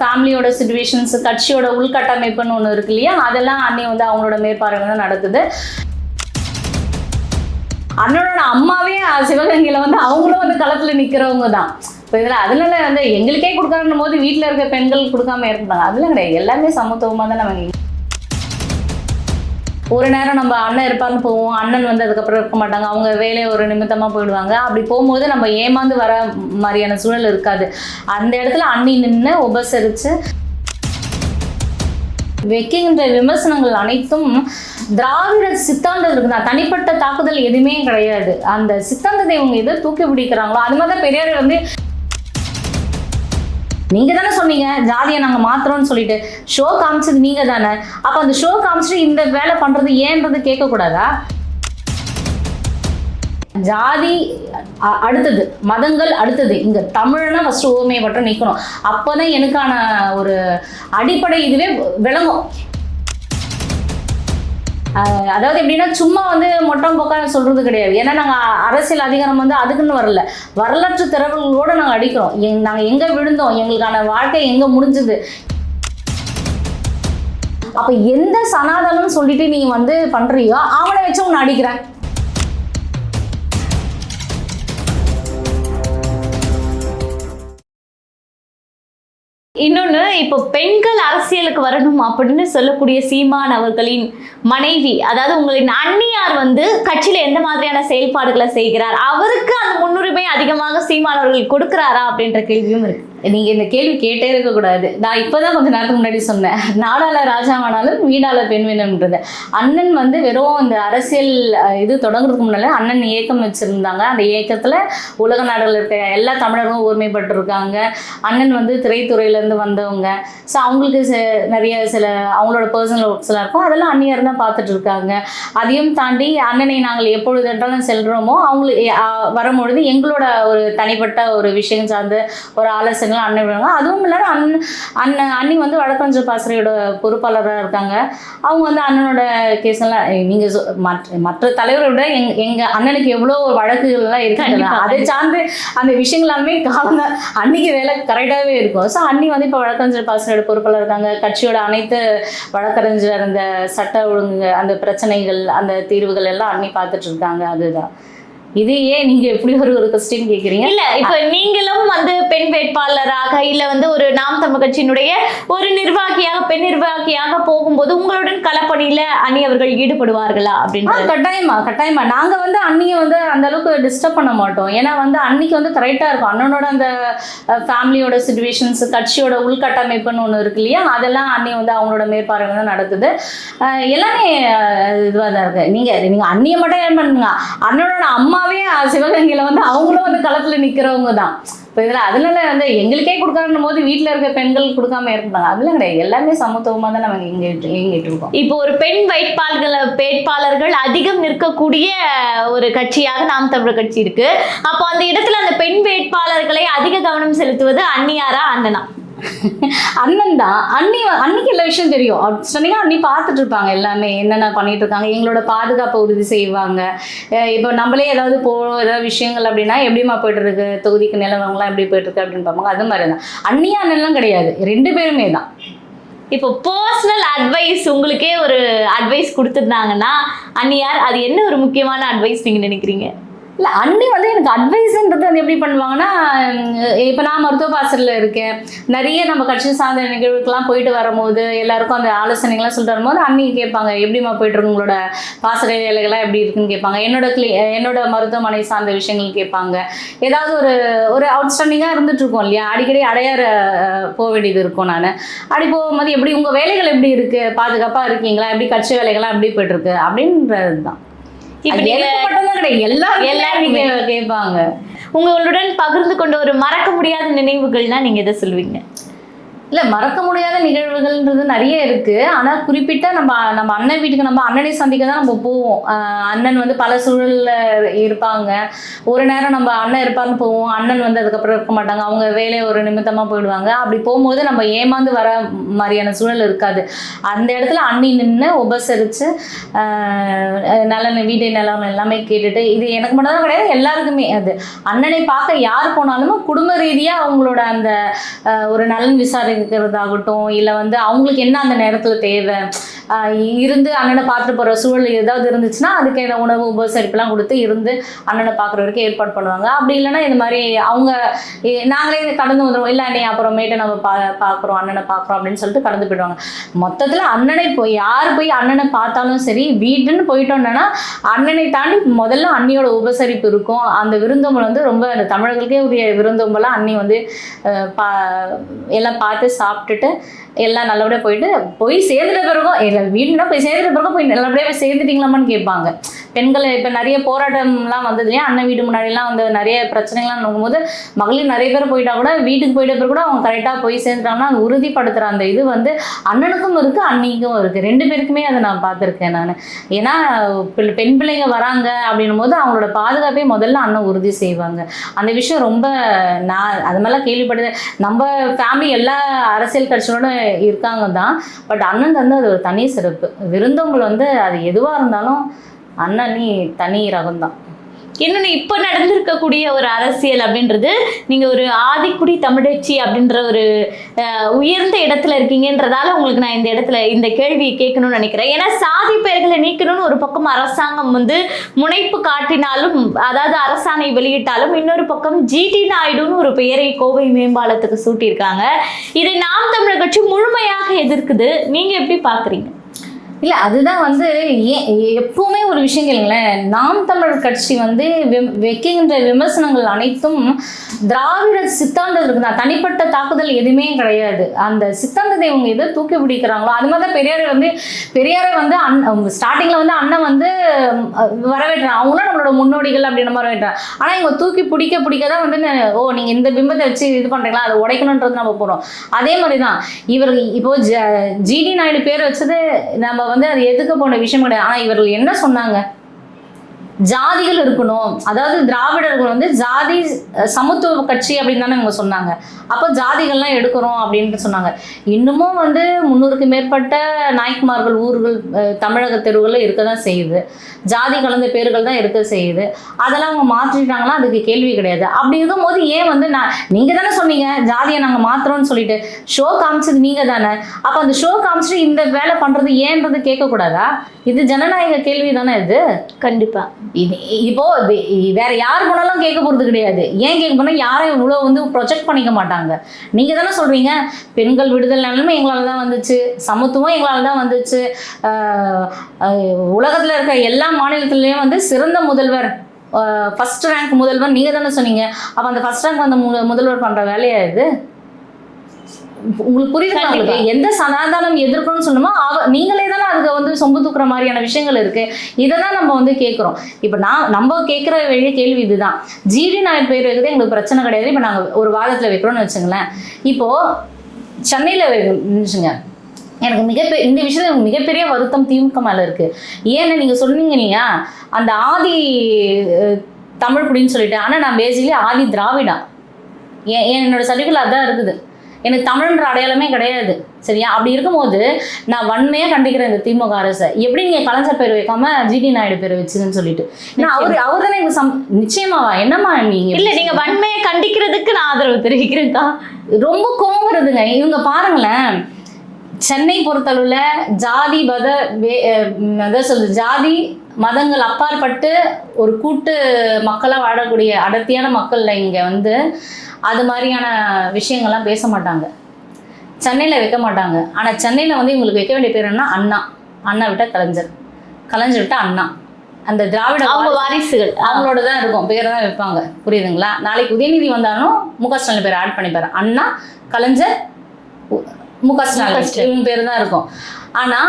ஃபேமிலியோட சுச்சுவேஷன்ஸ் கட்சியோட உள்கட்டமைப்புன்னு ஒன்று இருக்கு இல்லையா? அதெல்லாம் அன்னி வந்து அவங்களோட மேற்பார்வை தான் நடக்குது அண்ணனோட அம்மாவே சிவகங்கையில் வந்து அவங்களும் வந்து களத்தில் நிற்கிறவங்க தான். இப்போ இதில் அதனால வந்து எங்களுக்கே கொடுக்காருன்னும் போது வீட்டில் இருக்க பெண்கள் கொடுக்காம இருந்தாங்க அதெல்லாம் கிடையாது. எல்லாமே சமத்துவமாக தான் நம்ம ஒரு நேரம் நம்ம அண்ணன் இருப்பாருன்னு போவோம். அண்ணன் வந்து அதுக்கப்புறம் இருக்க மாட்டாங்க. அவங்க வேலையை ஒரு நிமித்தமாக போயிடுவாங்க. அப்படி போகும்போது நம்ம ஏமாந்து வர மாதிரியான சூழல் இருக்காது. அந்த இடத்துல அண்ணி நின்று உபசரித்து வைக்கின்ற விமர்சனங்கள் அனைத்தும் திராவிட சித்தாந்தம் இருக்குதா? தனிப்பட்ட தாக்குதல் எதுவுமே கிடையாது. அந்த சித்தாந்தத்தை இவங்க எதை தூக்கி பிடிக்கிறாங்களோ அது மாதிரி தான் பெரியார் வந்து நீங்க தானே சொன்னீங்க ஜாதியை நாங்க மாத்துறோம்னு சொல்லிட்டு. ஷோ காமிச்சது நீங்க தானே அப்ப அந்த ஷோ காமிச்சிட்டு இந்த வேலை பண்றது ஏன்றது கேட்க கூடாதா ஜாதி அடுத்தது மதங்கள் அடுத்தது. இங்க தமிழ்னா ஃபர்ஸ்ட் ஓமையை மட்டும் நிற்கணும் அப்பதான் எனக்கான ஒரு அடிப்படை இதுவே விளங்கும். அதாவது எப்படின்னா சும்மா வந்து மொட்டம் போக்கா சொல்கிறது கிடையாது. ஏன்னா நாங்கள் அரசியல் அதிகாரம் வந்து அதுக்குன்னு வரல. வரலாற்று திறவுகளோடு நாங்கள் அடிக்கிறோம். எங் நாங்கள் எங்கே விழுந்தோம்? எங்களுக்கான வாழ்க்கை எங்கே முடிஞ்சது? அப்போ எந்த சனாதனம் சொல்லிட்டு நீ வந்து பண்ணுறியோ அவனை வச்சு உன்னை அடிக்கிறேன். இன்னொன்று இப்போ பெண்கள் அரசியலுக்கு வரணும் அப்படின்னு சொல்லக்கூடிய சீமான் அவர்களின் மனைவி அதாவது உங்களின் அண்ணியார் வந்து கட்சியில் எந்த மாதிரியான செயல்பாடுகளை செய்கிறார்? அவருக்கு அந்த முன்னுரிமை அதிகமாக சீமான் அவர்கள் கொடுக்கிறாரா அப்படின்ற கேள்வியும் இருக்கு. நீங்கள் இந்த கேள்வி கேட்டே இருக்கக்கூடாது நான் இப்போ தான் கொஞ்சம் நேரத்துக்கு முன்னாடி சொன்னேன். நாடாள ராஜாவானாலும் வீடால பெண் வேணும்ன்றது. அண்ணன் வந்து வெறும் இந்த அரசியல் இது தொடங்குறதுக்கு முன்னால அண்ணன் இயக்கம் வச்சுருந்தாங்க. அந்த இயக்கத்தில் உலக நாடுகள் இருக்க எல்லா தமிழர்களும் ஒருமைப்பட்டிருக்காங்க. அண்ணன் வந்து திரைத்துறையிலேருந்து வந்தவங்க. ஸோ அவங்களுக்கு நிறைய சில அவங்களோட பர்சனல் ஒர்க்ஸ்லாம் இருக்கும். அதெல்லாம் அந்நியர் தான் பார்த்துட்டு இருக்காங்க. அதையும் தாண்டி அண்ணனை நாங்கள் எப்பொழுதென்றாலும் செல்கிறோமோ அவங்களுக்கு வரும்பொழுது எங்களோட ஒரு தனிப்பட்ட ஒரு விஷயம் சார்ந்து ஒரு ஆலோசனைகள் அண்ணன் விடுவாங்க. அதுவும் இல்லாத அண்ணன் அண்ணன் அண்ணி வந்து வழக்கறிஞர் பாசறையோட பொறுப்பாளராக இருக்காங்க. அவங்க வந்து அண்ணனோட கேஸ் எல்லாம் மற்ற மற்ற தலைவரை விட எங்க எங்க அண்ணனுக்கு எவ்வளோ வழக்குகள் எல்லாம் இருக்காங்க கண்டிப்பா, அதை சார்ந்து அந்த விஷயங்கள் எல்லாமே காலம் அன்னைக்கு வேலை கரெக்டாகவே இருக்கும். ஸோ அண்ணி வந்து இப்போ வழக்கறிஞர் பாசறையோட பொறுப்பாளர் இருக்காங்க. கட்சியோட அனைத்து வழக்கறிஞர் அந்த சட்ட ஒழுங்கு அந்த பிரச்சனைகள் அந்த தீர்வுகள் எல்லாம் அண்ணி பார்த்துட்டு இருக்காங்க. அதுதான். இது ஏன் நீங்க எப்படி ஒரு ஒரு கொஸ்டின் கேட்குறீங்க இல்ல இப்ப நீங்களும் வந்து பெண் வேட்பாளராக இல்ல வந்து ஒரு நாம் தமிழ் கட்சியினுடைய ஒரு நிர்வாகியாக பெண் நிர்வாகியாக போகும்போது உங்களுடன் களப்பணியில அணி அவர்கள் ஈடுபடுவார்களா ஆ அப்படின்ற கட்டாயமா கட்டாயமா. நாங்க வந்து அண்ணியை வந்து அந்த அளவுக்கு டிஸ்டர்ப் பண்ண மாட்டோம். ஏன்னா வந்து அன்னைக்கு வந்து கரெக்டா இருக்கும். அண்ணனோட அந்த ஃபேமிலியோட சுச்சுவேஷன்ஸ் கட்சியோட உள்கட்டமைப்புன்னு ஒன்று இருக்கு இல்லையா? அதெல்லாம் அண்ணி வந்து அவங்களோட மேற்பார்வையில் தான் நடக்குது எல்லாமே இதுவாக தான் இருக்கு. நீங்க நீங்க அண்ணியை மட்டும் ஏன் பண்ணுங்க? அண்ணனோட அம்மாவே அஹ், சிவகங்கையில வந்து அவங்களும் வந்து களத்துல நிக்கிறவங்க தான். இப்போ இதில் அதனால வந்து எங்களுக்கே கொடுக்கறன்னும் போது வீட்டில் இருக்க பெண்கள் கொடுக்காம இருந்தாங்க அதெல்லாம் கிடையாது. எல்லாமே சமத்துவமாக தான் நம்ம இங்கே இயங்கிட்டு இருக்கோம். இப்போ ஒரு பெண் வேட்பாளர்கள் வேட்பாளர்கள் அதிகம் நிற்கக்கூடிய ஒரு கட்சியாக நாம் தமிழர் கட்சி இருக்கு. அப்போ அந்த இடத்துல அந்த பெண் வேட்பாளர்களை அதிக கவனம் செலுத்துவது அன்னியாரா அண்ணனா? அண்ணன் தான். அண்ணி அன்னைக்கு எல்லா விஷயம் தெரியும். சொன்னீங்கன்னா அண்ணி பார்த்துட்டு இருப்பாங்க எல்லாமே. என்னென்ன பண்ணிட்டு இருக்காங்க எங்களோட பாதுகாப்பை உறுதி செய்வாங்க. இப்போ நம்மளே ஏதாவது போ ஏதாவது விஷயங்கள் அப்படின்னா எப்படிமா போயிட்டு இருக்கு தொகுதிக்கு நிலவரங்களாம் எப்படி போயிட்டு இருக்கு அப்படின்னு பார்ப்பாங்க. அது மாதிரி தான் அண்ணியா அண்ணன்லாம் கிடையாது. ரெண்டு பேருமே தான். இப்போ பர்சனல் அட்வைஸ் உங்களுக்கே ஒரு அட்வைஸ் கொடுத்துருந்தாங்கன்னா அன்னியார் அது என்ன ஒரு முக்கியமான அட்வைஸ் நீங்க நினைக்கிறீங்க? இல்லை அண்ணி வந்து எனக்கு அட்வைஸ்ன்றது வந்து எப்படி பண்ணுவாங்கன்னா இப்போ நான் மருத்துவ பாசரில் இருக்கேன். நிறைய நம்ம கட்சி சார்ந்த நிகழ்வுக்கெல்லாம் போயிட்டு வரும்போது எல்லாருக்கும் அந்த ஆலோசனைகள்லாம் சொல்லிட்டு வரும்போது அண்ணி கேட்பாங்க எப்படிம்மா போயிட்டு இருக்கு உங்களோட பாசறை வேலைகள்லாம் எப்படி இருக்குன்னு கேட்பாங்க. என்னோட கிளி என்னோட மருத்துவமனை சார்ந்த விஷயங்கள் கேட்பாங்க. ஏதாவது ஒரு ஒரு அவுட்ஸ்டாண்டிங்காக இருந்துட்டு இருக்கோம் இல்லையா? அடிக்கடி அடையாற போக வேண்டியது இருக்கும் நான். அப்படி போகும்போது எப்படி உங்கள் வேலைகள் எப்படி இருக்குது பாதுகாப்பாக இருக்கீங்களா? எப்படி கட்சி வேலைகள்லாம் எப்படி போயிட்டுருக்கு? அப்படின்றது தான் எல்லாரும் கேட்பாங்க உங்களுடன் பகிர்ந்து கொண்ட ஒரு மறக்க முடியாத நினைவுகள்னா நீங்க எதை சொல்லுவீங்க? இல்ல மறக்க முடியாத நிகழ்வுகள்ன்றது நிறைய இருக்கு. ஆனா குறிப்பிட்ட நம்ம நம்ம அண்ணன் வீட்டுக்கு நம்ம அண்ணனை சந்திக்க தான் நம்ம போவோம். அண்ணன் வந்து பல சூழல்ல இருப்பாங்க. ஒரு நேரம் நம்ம அண்ணன் இருப்பாருன்னு போவோம். அண்ணன் வந்து அதுக்கப்புறம் இருக்க மாட்டாங்க. அவங்க வேலையை ஒரு நிமித்தமா போயிடுவாங்க. அப்படி போகும்போது நம்ம ஏமாந்து வர மாதிரியான சூழல் இருக்காது. அந்த இடத்துல அண்ணி நின்று உபசரித்து நலன் வீடு நிலம் எல்லாமே கேட்டுட்டு இது எனக்கு மட்டும் தான் கிடையாது எல்லாருக்குமே அது. அண்ணனை பார்க்க யார் போனாலும் குடும்ப ரீதியாக அவங்களோட அந்த ஒரு நலன் விசாரி இருக்கிறதாகட்டும் இல்லை வந்து அவங்களுக்கு என்ன அந்த நேரத்தில் தேவை? இருந்து அண்ணனை பார்த்துட்டு போகிற சூழல் ஏதாவது இருந்துச்சுன்னா அதுக்கு உணவு உபசரிப்புலாம் கொடுத்து இருந்து அண்ணனை பார்க்குற வரைக்கும் ஏற்பாடு பண்ணுவாங்க. அப்படி இல்லைன்னா இந்த மாதிரி அவங்க நாங்களே கடந்து வந்துடுவோம் இல்லை அண்ணே அப்புறமேட்டு நம்ம பா பார்க்குறோம் அண்ணனை பார்க்குறோம் அப்படின்னு சொல்லிட்டு கடந்து போயிடுவாங்க. மொத்தத்தில் அண்ணனை போய் யார் போய் அண்ணனை பார்த்தாலும் சரி வீட்டுன்னு போயிட்டோம்னா அண்ணனை தாண்டி முதல்ல அண்ணியோட உபசரிப்பு இருக்கும். அந்த விருந்தோம்பல் வந்து ரொம்ப அந்த தமிழர்களுக்கே உரிய விருந்தோம்பலாம் அண்ணி வந்து பா எல்லாம் பார்த்து சாப்பிட்டுட்டு எல்லாம் நல்லபடியாக போயிட்டு போய் சேர்ந்துட்ட பிறகும் இல்லை வீடுனா போய் சேர்ந்துட்ட பிறகும் போய் நல்லபடியாக போய் சேர்ந்துட்டீங்களாமான்னு கேட்பாங்க. பெண்கள் இப்போ நிறைய போராட்டம்லாம் வந்தது. இல்லையா அண்ணன் வீடு முன்னாடிலாம் வந்து நிறைய பிரச்சனைகள்லாம் நடக்கும்போது மகளிர் நிறைய பேர் போயிட்டா கூட வீட்டுக்கு போயிட்ட பிறகு கூட அவங்க கரெக்டாக போய் சேர்ந்துட்டாங்கன்னா அது உறுதிப்படுத்துகிற அந்த இது வந்து அண்ணனுக்கும் இருக்குது அன்னிக்கும் இருக்குது ரெண்டு பேருக்குமே அதை நான் பார்த்துருக்கேன் நான். ஏன்னா பெண் பெண் பிள்ளைங்க வராங்க அப்படின்னும் போது அவங்களோட பாதுகாப்பை முதல்ல அண்ணன் உறுதி செய்வாங்க. அந்த விஷயம் ரொம்ப நான் அது மாதிரிலாம் கேள்விப்பட்டது. நம்ம ஃபேமிலி எல்லா அரசியல் கட்சியோட இருக்காங்க தான். பட் அண்ணன் வந்து அது ஒரு தனி சிறப்பு. விருந்தவங்கள் வந்து அது எதுவாக இருந்தாலும் அண்ணன் நீ தனி ரகம் தான் இன்னொன்று இப்போ நடந்திருக்கக்கூடிய ஒரு அரசியல் அப்படின்றது நீங்கள் ஒரு ஆதிக்குடி தமிழச்சி அப்படின்ற ஒரு உயர்ந்த இடத்துல இருக்கீங்கன்றதால உங்களுக்கு நான் இந்த இடத்துல இந்த கேள்வியை கேட்கணும்னு நினைக்கிறேன். ஏன்னா சாதி பெயர்களை நீக்கணும்னு ஒரு பக்கம் அரசாங்கம் வந்து முனைப்பு காட்டினாலும் அதாவது அரசாணை வெளியிட்டாலும் இன்னொரு பக்கம் ஜிடி நாயுடுன்னு ஒரு பெயரை கோவை மேம்பாலத்துக்கு சூட்டியிருக்காங்க. இதை நாம் தமிழர் கட்சி முழுமையாக எதிர்க்குது. நீங்கள் எப்படி பார்க்குறீங்க இல்லை அதுதான் வந்து ஏன் எப்பவுமே ஒரு விஷயம் கேளுங்களேன். நாம் தமிழர் கட்சி வந்து வைக்கின்ற விமர்சனங்கள் அனைத்தும் திராவிட சித்தாந்தம் இருக்குதா தனிப்பட்ட தாக்குதல் எதுவுமே கிடையாது. அந்த சித்தாந்தத்தை இவங்க எதை தூக்கி பிடிக்கிறாங்களோ அது மாதிரி தான் பெரியாரை வந்து பெரியாரை வந்து அன் ஸ்டார்டிங்கில் வந்து அண்ணன் வந்து வரவேற்றான் அவங்களும் நம்மளோட முன்னோடிகள் அப்படின்ற மாதிரி வரவேற்றாங்க ஆனால் இவங்க தூக்கி பிடிக்க பிடிக்க தான் வந்து ஓ நீங்கள் இந்த பிம்பத்தை வச்சு இது பண்ணுறீங்களா அதை உடைக்கணுன்றது நம்ம போகிறோம் அதே மாதிரி தான் இவர் இப்போ ஜ ஜிடி நாயுடு பேர் வச்சது நம்ம வந்து அது எதுக்க போன விஷயம் கிடையாது. ஆனால் இவர்கள் என்ன சொன்னாங்க? ஜாதிகள் இருக்கணும். அதாவது திராவிடர்கள் வந்து ஜாதி சமத்துவ கட்சி அப்படின்னு தானே இவங்க சொன்னாங்க. அப்போ ஜாதிகள்லாம் எடுக்கிறோம் அப்படின்ட்டு சொன்னாங்க. இன்னமும் வந்து முன்னூறுக்கு மேற்பட்ட நாய்க்குமார்கள் ஊர்கள் தமிழக தெருவுகளில் இருக்க தான் செய்யுது. ஜாதி கலந்த பேர்கள் தான் இருக்க செய்யுது. அதெல்லாம் அவங்க மாற்றிட்டாங்கன்னா அதுக்கு கேள்வி கிடையாது. அப்படி இருக்கும்போது ஏன் வந்து நான் நீங்கள் தானே சொன்னீங்க ஜாதியை நாங்கள் மாற்றுறோம்னு சொல்லிட்டு. ஷோ காமிச்சது நீங்கள் தானே. அப்போ அந்த ஷோ காமிச்சிட்டு இந்த வேலை பண்ணுறது ஏன்றது கேட்கக்கூடாதா? இது ஜனநாயக கேள்வி தானே இது? கண்டிப்பாக இப்போ வே- வேற யார் போனாலும் கேட்க போறது கிடையாது. ஏன் கேட்க போனா யாரும் இவ்வளோ வந்து ப்ரொஜெக்ட் பண்ணிக்க மாட்டாங்க. நீங்க தானே சொல்றீங்க பெண்கள் விடுதல் நிலைமை எங்களால தான் வந்துச்சு சமத்துவம் எங்களால தான் வந்துச்சு. உலகத்தில் உலகத்துல இருக்க எல்லா மாநிலத்திலயும் வந்து சிறந்த முதல்வர் ஃபர்ஸ்ட் ரேங்க் முதல்வர் நீங்க தானே சொன்னீங்க. அப்ப அந்த ஃபர்ஸ்ட் ரேங்க் வந்த மு- முதல்வர் பண்ற வேலையா இது? உங்களுக்கு புரியுது எந்த சனாதானம் எதிர்க்கணும்னு சொன்னோமோ அவ நீங்களே தானே அதுக்கு வந்து சொம்பு தூக்குற மாதிரியான விஷயங்கள் இருக்கு. இதை தான் நம்ம வந்து கேட்குறோம் இப்போ நான் நம்ம கேட்குற வெளிய கேள்வி இதுதான். ஜிடி நாயர் பேர் வைக்கிறது எங்களுக்கு பிரச்சனை கிடையாது. இப்போ நாங்கள் ஒரு வாதத்தில் வைக்கிறோம்னு வச்சுங்களேன். இப்போ சென்னையில் வச்சுங்க எனக்கு மிகப்பெரிய இந்த விஷயத்துல எனக்கு மிகப்பெரிய வருத்தம் திமுக மேலே இருக்கு. ஏன்னு நீங்கள் சொன்னீங்க இல்லையா? அந்த ஆதி தமிழ் குடின்னு சொல்லிட்டு. ஆனால் நான் பேசிக்கலி ஆதி திராவிடா. என் என்னோட சர்டிஃபிகேட் அதான் இருக்குது. எனக்கு தமிழ்ன்ற அடையாளமே கிடையாது சரியா? அப்படி இருக்கும்போது நான் வன்மையாக கண்டிக்கிறேன் இந்த திமுக அரசை. எப்படி நீங்கள் கலைஞர் பேர் வைக்காம ஜிடி நாயுடு பேர் வச்சுன்னு சொல்லிட்டு. ஏன்னா அவர் அவர் தானே எனக்கு சம் நிச்சயமாவா? என்னம்மா நீங்க இல்ல நீங்க வன்மையை கண்டிக்கிறதுக்கு நான் ஆதரவு தெரிவிக்கிறேன்க்கா. ரொம்ப கோவம் வருதுங்க. இவங்க பாருங்களேன். சென்னை பொறுத்தளவில் ஜாதி மத வே- சொல்லுது ஜாதி மதங்கள் அப்பாற்பட்டு ஒரு கூட்டு மக்களாக வாழக்கூடிய அடர்த்தியான மக்கள்ல இங்கே வந்து அது மாதிரியான விஷயங்கள்லாம் பேச மாட்டாங்க. சென்னையில் வைக்க மாட்டாங்க. ஆனால் சென்னையில் வந்து இவங்களுக்கு வைக்க வேண்டிய பேர் என்ன அண்ணா. அண்ணா விட்ட கலைஞர். கலைஞர் விட்ட அண்ணா. அந்த திராவிட அவங்க வாரிசுகள். அவங்களோட தான் இருக்கும். பேரை தான் வைப்பாங்க. புரியுதுங்களா? நாளைக்கு உதயநிதி வந்தாலும் மு க ஸ்டாலின் பேர் ஆட் பண்ணிப்பாரு. அண்ணா கலைஞர் மு க ஸ்டாலின். இவங்க பேர் தான் இருக்கும். ஆனா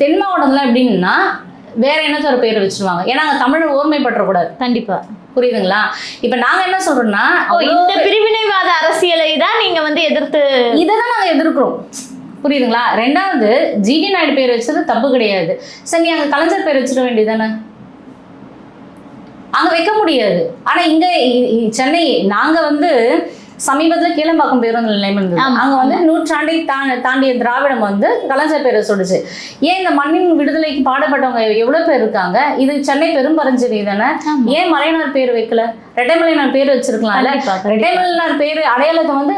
தென் மாவட்டத்துல எப்படின்னா வேற என்னத்த ஒரு பேர் வச்சிருவாங்க? ஏன்னா அங்க தமிழை ஓர்மைப்பற்றக்கூடாது கண்டிப்பா. புரியுதுங்களா? இப்ப நாங்க என்ன சொல்றோம்னா இந்த பிரிவினைவாத அரசியலை தான் நீங்க வந்து எதிர்த்து இதை தான் நாங்க எதிர்க்கிறோம். புரியுதுங்களா? ரெண்டாவது ஜிடி நாயுடு பேர் வச்சது தப்பு கிடையாது. சரி நீ அங்க கலைஞர் பேர் வச்சிட வேண்டியதானே அங்க வைக்க முடியாது. ஆனா இங்க சென்னை நாங்க வந்து சமீபத்துல கீழம்பாக்கம் பேருந்து நிலையம் இருந்தது. அங்க வந்து நூற்றாண்டை தா- தாண்டிய திராவிடம் வந்து கலைஞர் பேரை சொல்லுச்சு. ஏன் இந்த மண்ணின் விடுதலைக்கு பாடுபட்டவங்க எவ்வளவு பேர் இருக்காங்க? இது சென்னை பெரும்பரஞ்சேரி தானே. ஏன் மலையனார் பேர் வைக்கல? ரெட்டைமலையனார் பேர் வச்சிருக்கலாம்ல. ரெட்டைமலையனார் பேர் அடையாளத்தை வந்து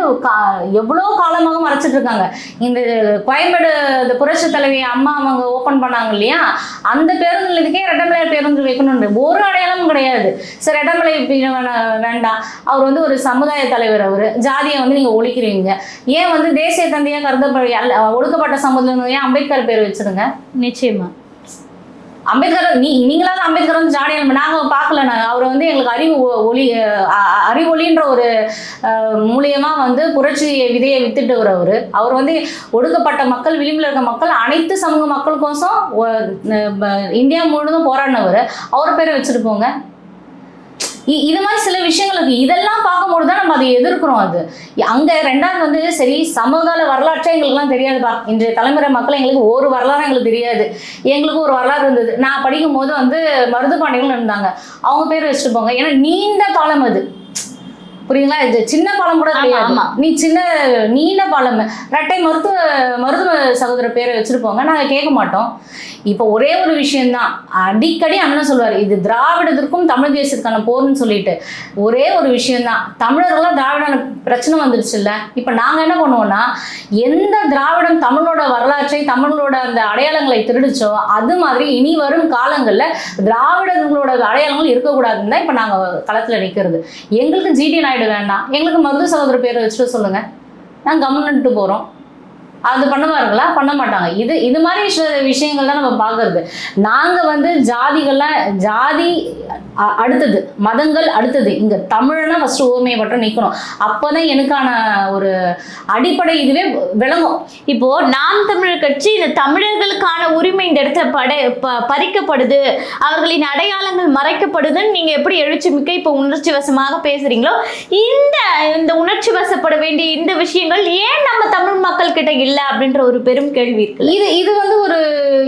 எவ்வளவு காலமாக மறைச்சிட்டு இருக்காங்க. இந்த கோயம்பேடு இந்த புரட்சி தலைவி அம்மா அவங்க ஓபன் பண்ணாங்க இல்லையா? அந்த பேருந்து நிலையத்துக்கே ரெட்டமலையார் பேருந்து வைக்கணும் ஒரு அடையாளமும் கிடையாது. சரி ரெட்டமலை வேண்டாம். அவர் வந்து ஒரு சமுதாய தலைவர் அவர் ஜாதியை வந்து நீங்க ஒழிக்கிறீங்க. ஏன் வந்து தேசிய தந்தையா கருதப்பட ஒடுக்கப்பட்ட சமுதாயம் ஏன் அம்பேத்கர் பேர் வச்சிருங்க? நிச்சயமா. அம்பேத்கர் நீ நீங்களாவது அம்பேத்கர் வந்து ஜாடியல் நாங்க பார்க்கல அவர் வந்து எங்களுக்கு அறிவு ஒளி அறிவொளின்ற ஒரு அஹ், மூலியமா வந்து புரட்சி விதையை வித்துட்டு அவரு அவர் வந்து ஒடுக்கப்பட்ட மக்கள் விளிம்பில் இருக்க மக்கள் அனைத்து சமூக மக்களுக்கோசம் இந்தியா முழுவதும் போராடினவர். அவர் பேரை வச்சுட்டு போங்க இ- இது மாதிரி சில விஷயங்களுக்கு இதெல்லாம் பார்க்கும்போது தான் நம்ம அதை எதிர்க்கிறோம் அது. அங்க ரெண்டாவது வந்து சரி சமகால வரலாற்றே எங்களுக்குலாம் தெரியாதுப்பா. இன்றைய தலைமுறை மக்கள் எங்களுக்கு ஒரு வரலாறு எங்களுக்கு தெரியாது. எங்களுக்கு ஒரு வரலாறு இருந்தது. நான் படிக்கும் போது வந்து மருதுபாண்டியர்கள் இருந்தாங்க. அவங்க பேர் வச்சுட்டு போங்க. ஏன்னா நீண்ட காலம் அது. புரியுங்களா இது சின்ன பாலம் கூட கிடையாது. நீ சின்ன நீண்ட பாலம். ரெட்டை மருத்துவ மருத்துவ சகோதர பேரை வச்சுட்டு போங்க நாங்க கேட்க மாட்டோம். இப்போ ஒரே ஒரு விஷயம்தான். அடிக்கடி அண்ணன் சொல்லுவார் இது திராவிடத்திற்கும் தமிழ் தேசத்துக்கான போர்னு சொல்லிட்டு. ஒரே ஒரு விஷயம்தான். தமிழர்கள்லாம் திராவிட பிரச்சனை வந்துருச்சுல்ல. இப்போ நாங்கள் என்ன பண்ணுவோம்னா எந்த திராவிடம் தமிழோட வரலாற்றை தமிழோட அந்த அடையாளங்களை திருடிச்சோ அது மாதிரி இனி வரும் காலங்களில் திராவிடர்களோட அடையாளங்கள் இருக்கக்கூடாதுன்னு தான் இப்போ நாங்கள் களத்தில் நிற்கிறது எங்களுக்கு ஜிடி நாயுடு வேண்டாம். எங்களுக்கு மருது சகோதர பேரை வச்சுட்டு சொல்லுங்கள் நாங்கள் கவர்மெண்ட்டு போகிறோம் அது பண்ணுவாருங்களா பண்ண மாட்டாங்க. இது இது மாதிரி விஷ- விஷயங்கள் தான் நம்ம பார்க்கறது. நாங்கள் வந்து ஜாதிகள்லாம் ஜாதி அடுத்தது மதங்கள் அடுத்தது. இங்கே தமிழ்னா ஃபஸ்ட்டு ஓமையை மட்டும் நிற்கணும் அப்போ தான் எனக்கான ஒரு அடிப்படை இதுவே விளங்கும். இப்போ நாம் தமிழர் கட்சி இந்த தமிழர்களுக்கான உரிமை இந்த இடத்துல படை ப- பறிக்கப்படுது. அவர்களின் அடையாளங்கள் மறைக்கப்படுதுன்னு நீங்கள் எப்படி எழுச்சி மிக்க இப்போ உணர்ச்சி வசமாக பேசுகிறீங்களோ இந்த இந்த உணர்ச்சி வசப்பட வேண்டிய இந்த விஷயங்கள் ஏன் நம்ம தமிழ் மக்கள் கிட்ட அப்படின்ற ஒரு பெரும் கேள்வி இருக்கு. இது இது வந்து ஒரு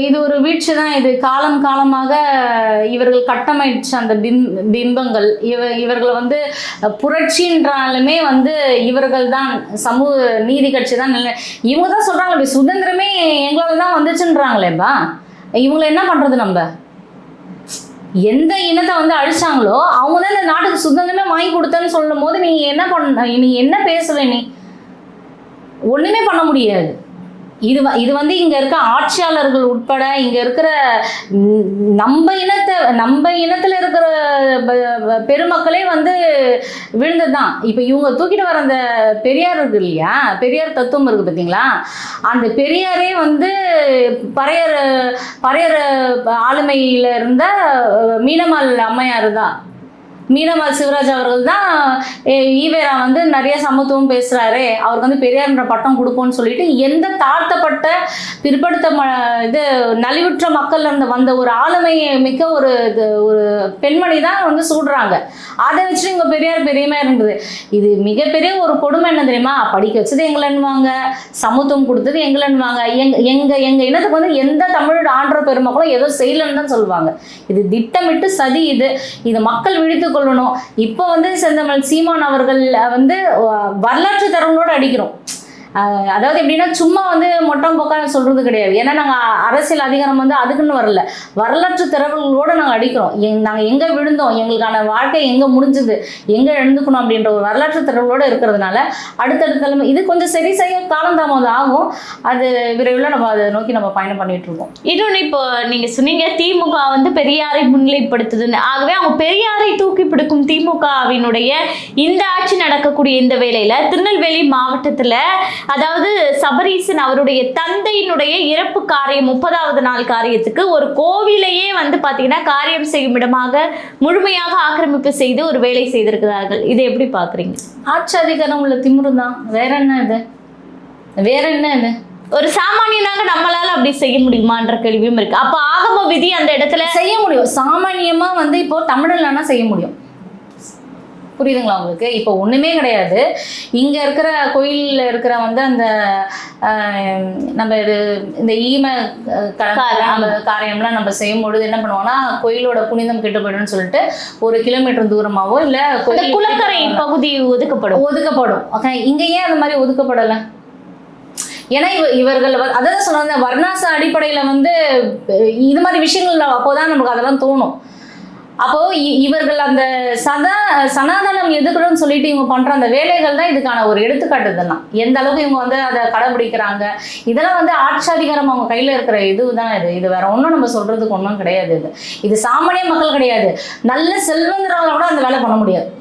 இது ஒரு வீழ்ச்சி தான். இது காலம் காலமாக இவர்கள் கட்டமைச்ச அந்த பிம் பிம்பங்கள். இவ இவர்களை வந்து புரட்சின்றாலுமே வந்து இவர்கள் தான் சமூக நீதி கட்சி தான் நல்ல இவங்க தான் சொல்கிறாங்களே சுதந்திரமே எங்களால தான் வந்துச்சுன்றாங்களேப்பா இவங்களை என்ன பண்றது நம்ம? எந்த இனத்தை வந்து அழிச்சாங்களோ அவங்க தான் இந்த நாட்டுக்கு சுதந்திரமே வாங்கி கொடுத்தேன்னு சொல்லும் போது நீங்க என்ன பண்ண நீ என்ன பேசுவே நீ? ஒன்றுமே பண்ண முடியாது. இது இது வந்து இங்கே இருக்க ஆட்சியாளர்கள் உட்பட இங்கே இருக்கிற நம்ம இனத்தை நம்ம இனத்தில் இருக்கிற பெருமக்களே வந்து விழுந்ததுதான். இப்போ இவங்க தூக்கிட்டு வர அந்த பெரியார் இருக்கு இல்லையா? பெரியார் தத்துவம் இருக்குது பார்த்தீங்களா அந்த பெரியாரே வந்து பறையர் பறையர் ஆளுமையில் இருந்த மீனமால் அம்மையார் தான் மீனம்மாள் சிவராஜ் அவர்கள் தான் ஈவேரா வந்து நிறைய சமத்துவம் பேசுறாரு. அவருக்கு வந்து பெரியார்ன்ற பட்டம் கொடுப்போம்னு சொல்லிட்டு எந்த தாழ்த்தப்பட்ட பிற்படுத்த ம இது நலிவுற்ற மக்கள்ல இருந்து வந்த ஒரு ஆளுமை மிக்க ஒரு இது ஒரு பெண்மணி தான் வந்து சூடுறாங்க. அதை வச்சு இவங்க பெரியார் பெரியமா இருந்தது. இது மிகப்பெரிய ஒரு கொடுமை என்ன தெரியுமா? படிக்க வச்சது எங்களன்னுவாங்க சமத்துவம் கொடுத்தது எங்களன்னுவாங்க. எங்க எங்க எங்க இனத்துக்கு வந்து எந்த தமிழ் ஆன்ற பெருமக்களும் ஏதோ செய்யலன்னு தான் சொல்லுவாங்க. இது திட்டமிட்டு சதி இது. இது மக்கள் விழித்து கொள்ளணும். இப்போ வந்து செந்தமிழ் சீமான் அவர்கள் வந்து வரலாற்று தரங்களோடு அடிக்கிறோம். அதாவது எப்படின்னா சும்மா வந்து மொட்டம் போக்கா சொல்றது கிடையாது. ஏன்னா நாங்கள் அரசியல் அதிகாரம் வந்து அதுக்குன்னு வரல. வரலாற்று திறவுகளோடு நாங்கள் அடிக்கிறோம். எங் நாங்கள் எங்கே விழுந்தோம்? எங்களுக்கான வாழ்க்கை எங்கே முடிஞ்சுது? எங்கே எழுந்துக்கணும் அப்படின்ற ஒரு வரலாற்று திறவுகளோடு இருக்கிறதுனால அடுத்தடுத்த தலைமை இது கொஞ்சம் சரி செய்ய காலம் ஆகும். அது விரைவில் நம்ம அதை நோக்கி நம்ம பயணம் பண்ணிட்டு இருக்கோம். இன்னொன்று இப்போ நீங்கள் சொன்னீங்க திமுக வந்து பெரியாரை முன்னிலைப்படுத்துதுன்னு. ஆகவே அவங்க பெரியாரை தூக்கி பிடிக்கும் திமுகவினுடைய இந்த ஆட்சி நடக்கக்கூடிய இந்த வேலையில் திருநெல்வேலி மாவட்டத்தில் அதாவது சபரீசன் அவருடைய தந்தையினுடைய இறப்பு காரியம் முப்பதாவது நாள் காரியத்துக்கு ஒரு கோவிலையே வந்து பாத்தீங்கன்னா காரியம் செய்யும் இடமாக முழுமையாக ஆக்கிரமிப்பு செய்து ஒரு வேலை செய்திருக்கிறார்கள். இதை எப்படி பாக்குறீங்க? ஆட்சி அதிகாரம் உள்ள திமிரு தான். வேற என்ன இது? வேற என்ன இது? ஒரு சாமானியனாக நம்மளால அப்படி செய்ய முடியுமான்ற கேள்வியும் இருக்கு. அப்ப ஆகம விதி அந்த இடத்துல செய்ய முடியும். சாமானியமா வந்து இப்போ தமிழ்லனா செய்ய முடியும். புரியுதுங்களா உங்களுக்கு? இப்போ ஒண்ணுமே கிடையாது. இங்க இருக்கிற கோயில்ல இருக்கிற வந்து அந்த நம்ம இது இந்த ஈம காரியம்லாம் நம்ம செய்யும் பொழுது என்ன பண்ணுவாங்கன்னா கோயிலோட புனிதம் கெட்டு போயிடும்னு சொல்லிட்டு ஒரு கிலோமீட்டர் தூரமாவோ இல்ல குளக்கரை பகுதி ஒதுக்கப்படும். ஒதுக்கப்படும். ஓகே இங்க ஏன் அந்த மாதிரி ஒதுக்கப்படல? ஏன்னா இவ இவர்கள் அதான் சொன்ன வர்ணாச அடிப்படையில வந்து இது மாதிரி விஷயங்கள் அப்போதான் நமக்கு அதெல்லாம் தோணும். அப்போ இ- இவர்கள் அந்த சதா சனாதனம் எதுக்கணும்னு சொல்லிட்டு இவங்க பண்ற அந்த வேலைகள் தான் இதுக்கான ஒரு எடுத்துக்காட்டு இதெல்லாம். எந்த அளவுக்கு இவங்க வந்து அதை கடைபிடிக்கிறாங்க. இதெல்லாம் வந்து ஆட்சாதிகாரம் அவங்க கையில இருக்கிற இதுதான் இது. இது வேற ஒன்றும் நம்ம சொல்றதுக்கு ஒன்றும் கிடையாது இது. இது சாமானிய மக்கள் கிடையாது. நல்ல செல்வந்தரால கூட அந்த வேலை பண்ண முடியாது.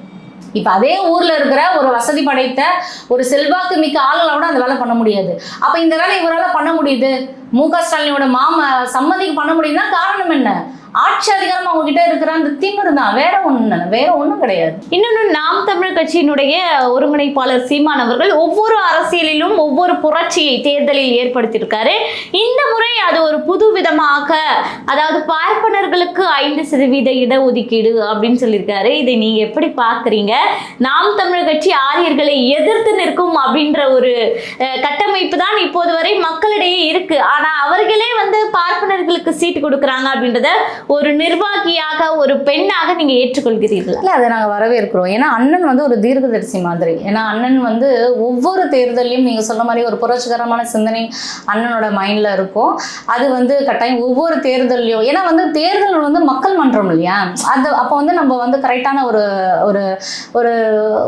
இப்ப அதே ஊர்ல இருக்கிற ஒரு வசதி படைத்த ஒரு செல்வாக்கு மிக்க ஆளுங்களை கூட அந்த வேலை பண்ண முடியாது. அப்ப இந்த வேலை இவரால் பண்ண முடியுது. மு க ஸ்டாலினோட மாம சம்மதிக்கு பண்ண முடியுதுன்னா காரணம் என்ன? ஆட்சி அதிகாரம் அவங்க கிட்ட இருக்கிற அந்த திமிரு தான் வேற ஒண்ணு வேற ஒண்ணும் கிடையாது. இன்னொன்று நாம் தமிழ் கட்சியினுடைய ஒருங்கிணைப்பாளர் சீமான் அவர்கள் ஒவ்வொரு அரசியலிலும் ஒவ்வொரு புரட்சியை தேர்தலில் ஏற்படுத்தியிருக்காரு. இந்த முறை அது ஒரு புது விதமாக அதாவது பார்ப்பனர்களுக்கு ஐந்து சதவீத இடஒதுக்கீடு அப்படின்னு சொல்லியிருக்காரு. இதை நீங்க எப்படி பார்க்குறீங்க? நாம் தமிழ் கட்சி ஆரியர்களை எதிர்த்து நிற்கும் அப்படின்ற ஒரு கட்டமைப்பு தான் இப்போது வரை மக்களிடையே இருக்கு. ஆனா அவர்களே வந்து பார்ப்பனர்களுக்கு சீட்டு கொடுக்குறாங்க அப்படின்றத ஒரு நிர்வாகியாக ஒரு பெண்ணாக நீங்க ஏற்றுக்கொள்கிறீர்கள்? இல்ல அதை நாங்க வரவேற்கிறோம். ஏன்னா அண்ணன் வந்து ஒரு தீர்க்கதரிசி மாதிரி. ஏன்னா அண்ணன் வந்து ஒவ்வொரு தேர்தலையும் நீங்க சொன்ன மாதிரி ஒரு புரட்சிகரமான சிந்தனை அண்ணனோட மைண்ட்ல இருக்கும். அது வந்து கட்டாயம் ஒவ்வொரு தேர்தல்லையும் ஏன்னா வந்து தேர்தல் வந்து மக்கள் மன்றம் இல்லையா? அது அப்போ வந்து நம்ம வந்து கரெக்டான ஒரு ஒரு ஒரு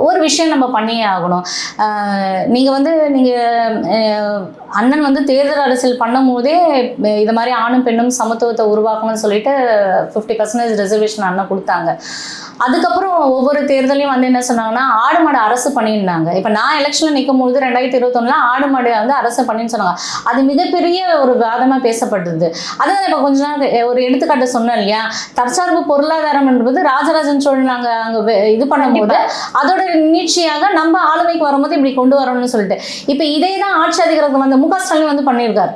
ஒரு விஷயம் நம்ம பண்ணியே ஆகணும். நீங்கள் நீங்க வந்து நீங்க அண்ணன் வந்து தேர்தல் அரசியல் பண்ணும் போதே இது மாதிரி ஆணும் பெண்ணும் சமத்துவத்தை உருவாக்கணும்னு சொல்லிட்டு ஃபிஃப்டி பர்சன்டேஜ் ரிசர்வேஷன் அண்ணன் கொடுத்தாங்க. அதுக்கப்புறம் ஒவ்வொரு தேர்தலையும் வந்து என்ன சொன்னாங்கன்னா ஆடு மாடு அரசு பண்ணியிருந்தாங்க இப்போ நான் எலெக்ஷனில் நிற்கும் பொழுது ரெண்டாயிரத்தி இருபத்தொன்னுல ஆடு மாடு வந்து அரசு பண்ணின்னு சொன்னாங்க. அது மிகப்பெரிய ஒரு வாதமாக பேசப்பட்டது. அதான் இப்போ கொஞ்ச நாள் ஒரு எடுத்துக்காட்டு சொன்னேன் இல்லையா? தற்சார்பு பொருளாதாரம் என்பது ராஜராஜன் சோழன் நாங்கள் அங்கே இது பண்ணும்போது அதோட நீட்சியாக நம்ம ஆளுமைக்கு வரும்போது இப்படி கொண்டு வரணும்னு சொல்லிட்டு. இப்போ இதே தான் ஆட்சி அதிகாரத்தில் வந்து மு க ஸ்டாலின் வந்து பண்ணியிருக்காரு.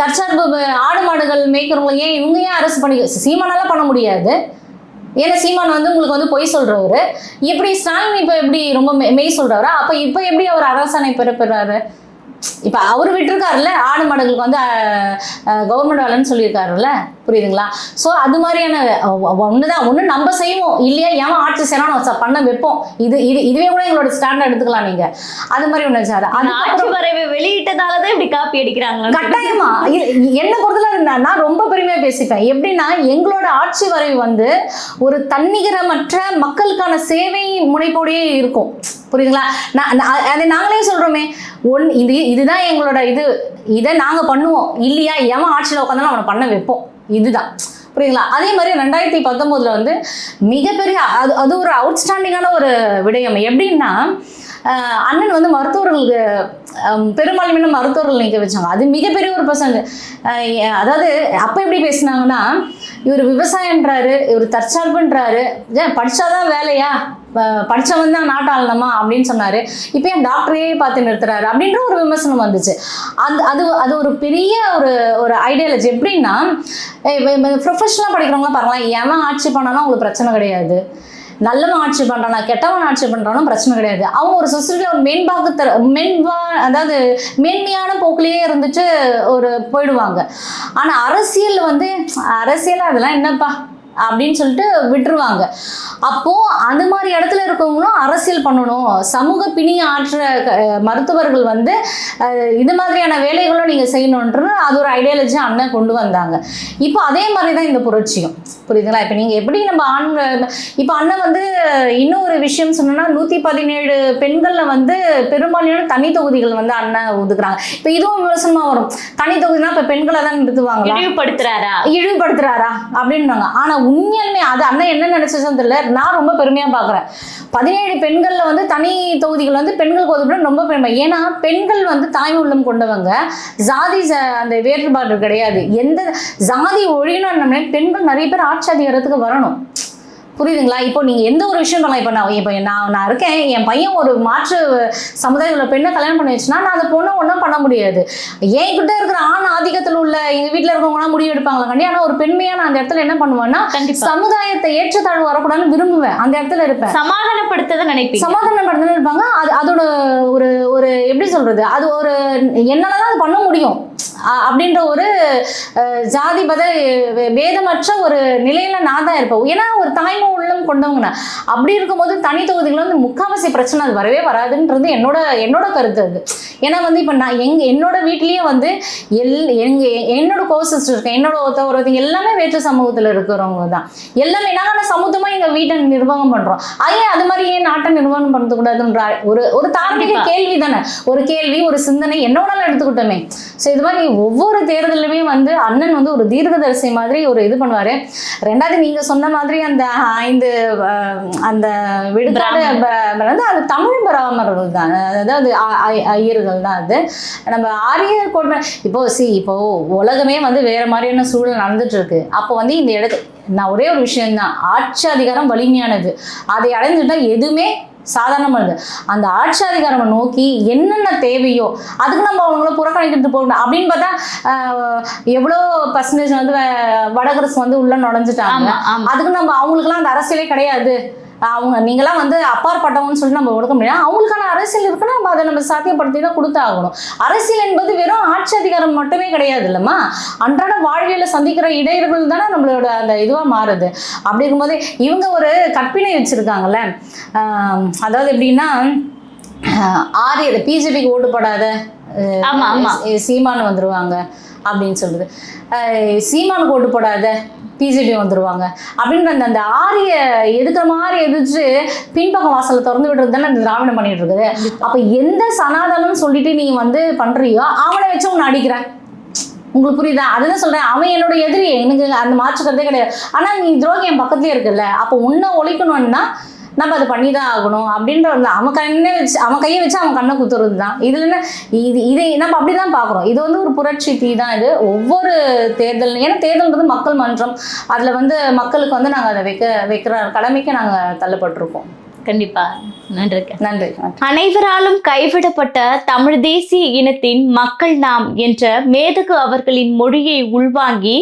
தற்சார்பு ஆடு மாடுகள் மேய்க்கிறவங்களை ஏன் இவங்க ஏன் அரசு பண்ணி சீமானால பண்ண முடியாது? ஏன்னா சீமான் வந்து உங்களுக்கு வந்து பொய் சொல்றவரு. எப்படி ஸ்டாலின் இப்போ எப்படி ரொம்ப மெய் சொல்றவரா அப்போ இப்போ எப்படி அவர் அரசாணை பெறப்படுறாரு இப்போ அவர் விட்டுருக்காருல்ல ஆடு மாடுகளுக்கு வந்து கவர்மெண்ட் வேலைன்னு சொல்லியிருக்காருல்ல? புரியுதுங்களா? ஸோ அது மாதிரியான ஒன்று தான் ஒன்று நம்ம செய்வோம். இல்லையா ஏன் ஆட்சி செய்யலாம் பண்ண வைப்போம். இது இது இதுவே கூட எங்களோட ஸ்டாண்டர்ட் எடுத்துக்கலாம் நீங்க. அது மாதிரி ஒன்று சார் ஆனா ஆட்சி வரைவை வெளியிட்டதால தான் இப்படி காப்பி அடிக்கிறாங்களா? கட்டாயமா. என்ன பொறுத்தல நான் ரொம்ப பெருமையா பேசிப்பேன். எப்படின்னா எங்களோட ஆட்சி வரைவு வந்து ஒரு தன்னிகரமற்ற மக்களுக்கான சேவை முனைப்போடையே இருக்கும். புரியுதுங்களா? நான் அதை நாங்களே சொல்கிறோமே ஒன் இது இதுதான் எங்களோட இது. இதை நாங்கள் பண்ணுவோம். இல்லையா? எவன் ஆட்சியில் உட்காந்தாலும் அவனை பண்ண வைப்போம். இதுதான். புரியுதுங்களா? அதே மாதிரி ரெண்டாயிரத்தி பத்தொம்போதில் வந்து மிகப்பெரிய அது அது ஒரு அவுட்ஸ்டாண்டிங்கான ஒரு விடயம். எப்படின்னா அண்ணன் வந்து மருத்துவர்களுக்கு பெரும்பான்மையான மருத்துவர்கள் நிற்க வச்சாங்க. அது மிகப்பெரிய ஒரு பசங்க அதாவது அப்போ எப்படி பேசுனாங்கன்னா இவர் விவசாயன்றாரு இவர் தற்சார்புன்றாரு. ஏன் படிச்சாதான் வேலையா? படித்தவன் படிச்சவன் தான் நாட்டாளனமா அப்படின்னு சொன்னாரு. இப்போ ஏன் டாக்டரையே பார்த்து நிறுத்துறாரு? அப்படின்ற ஒரு விமர்சனம் வந்துச்சு. அது அது அது ஒரு பெரிய ஒரு ஒரு ஐடியாலஜி எப்படின்னா ப்ரொஃபஷனலாக படிக்கிறவங்களாம் பாருங்களேன் எவன் ஆட்சி பண்ணாலும் அவங்களுக்கு பிரச்சனை கிடையாது. நல்லவன் ஆட்சி பண்ணுறானா கெட்டவன் ஆட்சி பண்றானும் பிரச்சனை கிடையாது. அவங்க ஒரு சொசைட்டியில் ஒரு மேம்பாக்கு தர மேம்பா அதாவது மேன்மையான போக்கிலேயே இருந்துட்டு ஒரு போயிடுவாங்க. ஆனால் அரசியல் வந்து அரசியல் அதெல்லாம் என்னப்பா? அப்படின்னு சொல்லிட்டு விட்டுருவாங்க. அப்போ அந்த மாதிரி இடத்துல இருக்கவங்களும் அரசியல் பண்ணணும். சமூக பிணி ஆற்ற மருத்துவர்கள் வந்து இது மாதிரியான வேலைகளும் நீங்க செய்யணுன்றது அது ஒரு ஐடியாலஜி அண்ணன் கொண்டு வந்தாங்க. இப்போ அதே மாதிரி தான் இந்த புரட்சியும். புரியுதுங்களா? இப்போ நீங்க எப்படி நம்ம ஆண்கள் இப்போ அண்ணன் வந்து இன்னும் ஒரு விஷயம் சொன்னோம்னா நூத்தி பதினேழு பெண்கள்ல வந்து பெரும்பாலான தனி தொகுதிகள் வந்து அண்ணன் ஒதுக்குறாங்க. இப்போ இதுவும் விமர்சனமா வரும். தனி தொகுதினா இப்போ பெண்களை தான் நிறுத்துவாங்களா? இழிவுபடுத்துறாரா? இழிவுபடுத்துறாரா? அப்படின்னாங்க ஆனா உண்மையாலுமே அது அண்ணன் என்ன நினைச்சதுன்னு தெரியல. நான் ரொம்ப பெருமையா பாக்குறேன். பதினேழு பெண்கள்ல வந்து தனி தொகுதிகள் வந்து பெண்களுக்கு ஒதுக்கணும் ரொம்ப பெருமை. ஏன்னா பெண்கள் வந்து தாய் உள்ளம் கொண்டவங்க. ஜாதி ச- அந்த வேறுபாடு கிடையாது. எந்த ஜாதி ஒழியணும்னு பெண்கள் நிறைய பேர் ஆட்சி அதிகாரத்துக்கு வரணும். புரியுதுங்களா? இப்போ நீங்க எந்த ஒரு விஷயம் பண்ணலாம்? இப்போ நான் இப்போ நான் நான் இருக்கேன். என் பையன் ஒரு மாற்று சமுதாயத்தில் பெண்ணை கல்யாணம் பண்ணி வச்சுன்னா நான் அந்த பொண்ணை ஒன்றும் பண்ண முடியாது. என்கிட்ட இருக்கிற ஆண் ஆதிக்கத்தில் உள்ள எங்க வீட்டில் இருக்கவங்களாம் முடிவு எடுப்பாங்களா கண்டி ஆனால் ஒரு பெண்மையா நான் அந்த இடத்துல என்ன பண்ணுவேன்னா சமுதாயத்தை ஏற்றத்தாழ்வு வரக்கூடாதுன்னு விரும்புவேன். அந்த இடத்துல இருப்பேன். சமாதானப்படுத்தத நினைப்பீங்க. சமாதானப்படுத்தணும் இருப்பாங்க. அது அதோட ஒரு ஒரு எப்படி சொல்றது? அது ஒரு என்னால தான் அது பண்ண முடியும். அப்படின்ற ஒரு அஹ், ஜாதி மத வே- வேதமற்ற ஒரு நிலையில நான் தான் இருப்பேன். ஏன்னா ஒரு தாய்மை உள்ளம் கொண்டவங்க. அப்படி இருக்கும்போது தனி தொகுதிகள் வந்து முக்காவாசி பிரச்சனை அது வரவே வராதுன்றது என்னோட என்னோட கருத்து அது. ஏன்னா வந்து இப்போ நான் எங்க என்னோட வீட்லயே வந்து எல் எங்க என்னோட கோசிஸ்டர் இருக்கேன் என்னோட ஒருத்த ஒருத்தங்க எல்லாமே வேற்று சமூகத்துல இருக்கிறவங்க தான். எல்லாமே நாங்கள் சமூகமா எங்க வீட்டை நிர்வாகம் பண்றோம்? ஐயே அது மாதிரி ஏன் நாட்டை நிர்வாகம் பண்ண கூடாதுன்ற ஒரு ஒரு தார்மீக. கேள்வி தானே. ஒரு கேள்வி ஒரு சிந்தனை என்னோட எடுத்துக்கிட்டோமே. ஸோ இது மாதிரி ஒவ்வொரு தேர்தலுமே வந்து அண்ணன் வந்து ஒரு தீர்க்கதரிசி மாதிரி ஒரு இது பண்ணுவாரு. ரெண்டாவது நீங்க சொன்ன மாதிரி அந்த ஐந்து அந்த விடுதலை வந்து அது தமிழ் பிராமணர்கள் தான். அதாவது ஐயர்கள் தான் அது. நம்ம ஆரியர் கொண்ட இப்போ சி இப்போ உலகமே வந்து வேற மாதிரியான சூழல் நடந்துட்டு இருக்கு அப்போ வந்து இந்த இடத்து நான் ஒரே ஒரு விஷயம்தான். ஆட்சி அதிகாரம் வலிமையானது. அதை அடைஞ்சுட்டா எதுவுமே சாதாரணமானது. அந்த ஆட்சி அதிகாரம் நோக்கி என்னென்ன தேவையோ அதுக்கு நம்ம அவங்கள புறக்கணிக்கிறது போகணும். அப்படின்னு பார்த்தா எவ்வளோ பர்சன்டேஜ் வந்து வடகரசு வந்து உள்ள நுழைஞ்சிட்டாங்க. அதுக்கு நம்ம அவங்களுக்குலாம் அந்த அரசியலே கிடையாது. அவங்க நீங்களாம் வந்து அப்பாற்பட்டவங்கன்னு சொல்லிட்டு நம்ம கொடுக்க முடியாது அவங்களுக்கான அரசியல் இருக்குன்னா நம்ம அதை நம்ம சாத்தியப்படுத்தி தான் கொடுத்தாகணும். அரசியல் என்பது வெறும் ஆட்சி அதிகாரம் மட்டுமே கிடையாது இல்லைம்மா. அன்றாட வாழ்வியலில் சந்திக்கிற இடையர்கள் தானே நம்மளோட அந்த இதுவாக மாறுது. அப்படி இருக்கும்போது இவங்க ஒரு கற்பினை வச்சுருக்காங்கல்ல. அதாவது எப்படின்னா ஆஹ் ஆரியர் பிஜேபிக்கு ஓட்டு போடாத. சீமானு வந்துருவாங்க அப்படின்னு சொல்லுது சீமானுக்கு ஓட்டு போடாத பிஜேபி வந்துருவாங்க. அப்படின்ற அந்த அந்த ஆரிய எதுக்குற மாதிரி எதிர்த்து பின்பக்கம் வாசலை திறந்து விடுறது தானே இந்த திராவிடம் பண்ணிட்டு இருக்குது. அப்ப எந்த சனாதனம் சொல்லிட்டு நீ வந்து பண்றியோ அவனை வச்சு உன்னை அடிக்கிறேன். உங்களுக்கு புரியுதா? அதுதான் சொல்றேன். அவன் என்னோட எதிரி எனக்கு அந்த மாற்றுக்கிறதே கிடையாது. ஆனா நீ துரோகி என் பக்கத்துலயே இருக்குல்ல. அப்போ உன்னை ஒழிக்கணும்னா நம்ம அதை பண்ணி தான் ஆகணும் அப்படின்ற வந்து அவன் கண்ணை வச்சு அவன் கையை வச்சு அவன் கண்ணை குத்துறது தான் இதில் என்ன இது இதை நம்ம அப்படி தான் பார்க்குறோம். இது வந்து ஒரு புரட்சி தீ தான் இது. ஒவ்வொரு தேர்தல் ஏன்னா தேர்தல்ன்றது மக்கள் மன்றம். அதில் வந்து மக்களுக்கு வந்து நாங்கள் அதை வைக்க வைக்கிற கடமைக்கு நாங்கள் தள்ளப்பட்டிருக்கோம். கண்டிப்பாக நன்றி நன்றி. அனைவராலும் கைவிடப்பட்ட தமிழ் தேசிய இனத்தின் மக்கள் நாம் என்ற மேதகு அவர்களின் மொழியை உள்வாங்கி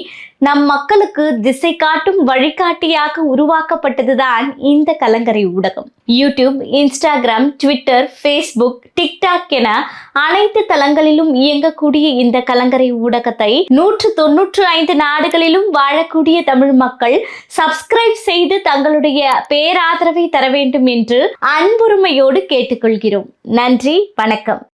நம் மக்களுக்கு திசை காட்டும் வழிகாட்டியாக உருவாக்கப்பட்டதுதான் இந்த கலங்கரை ஊடகம். YouTube Instagram Twitter Facebook TikTok என அனைத்து தளங்களிலும் இயங்கக்கூடிய இந்த கலங்கரை ஊடகத்தை நூற்று தொன்னூற்று ஐந்து நாடுகளிலும் வாழக்கூடிய தமிழ் மக்கள் சப்ஸ்கிரைப் செய்து தங்களுடைய பேராதரவை தர வேண்டும் என்று பொறுமையோடு கேட்டுக்கொள்கிறோம். நன்றி வணக்கம்.